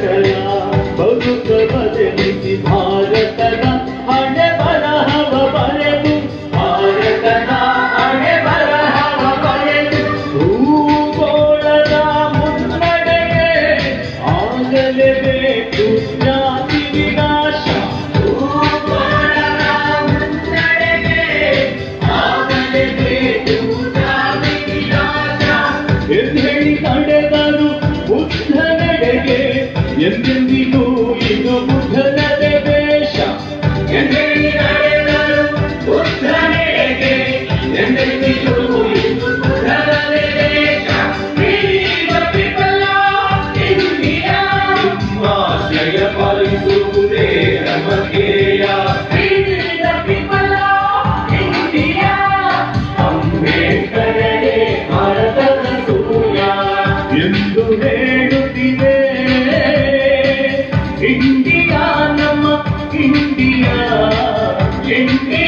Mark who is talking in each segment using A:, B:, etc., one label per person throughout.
A: Thank you.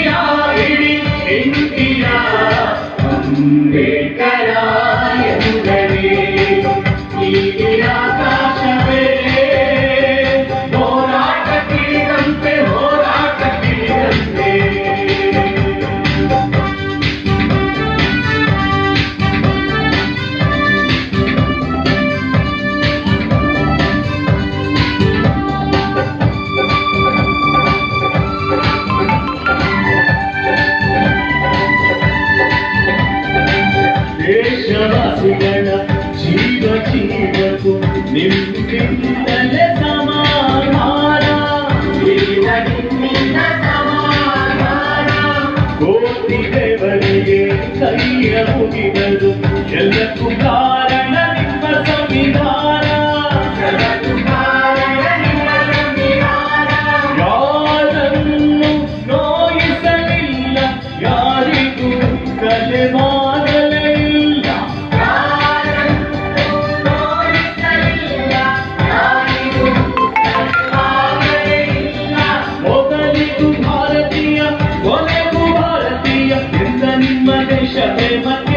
A: India எழி India வந்தே జీవన జీవ జీవకు నింపిన సమాధార కోటి దేవರಿಗೆ కయ్య ముಗಿదదు ಎಲ್ಲಕ್ಕೂ ಕಾ chamei, matei.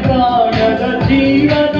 A: ಕಾಣದ ಜೀವನ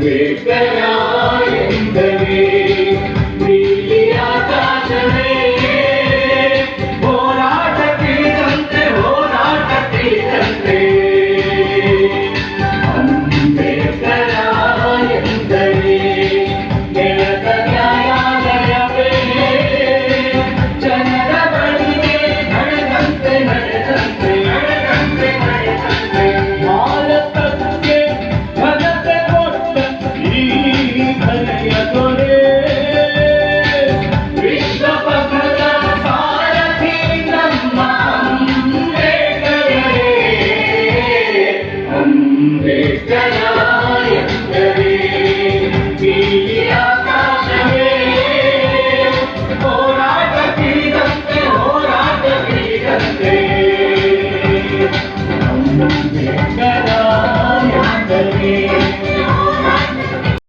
A: देख गया Victoria.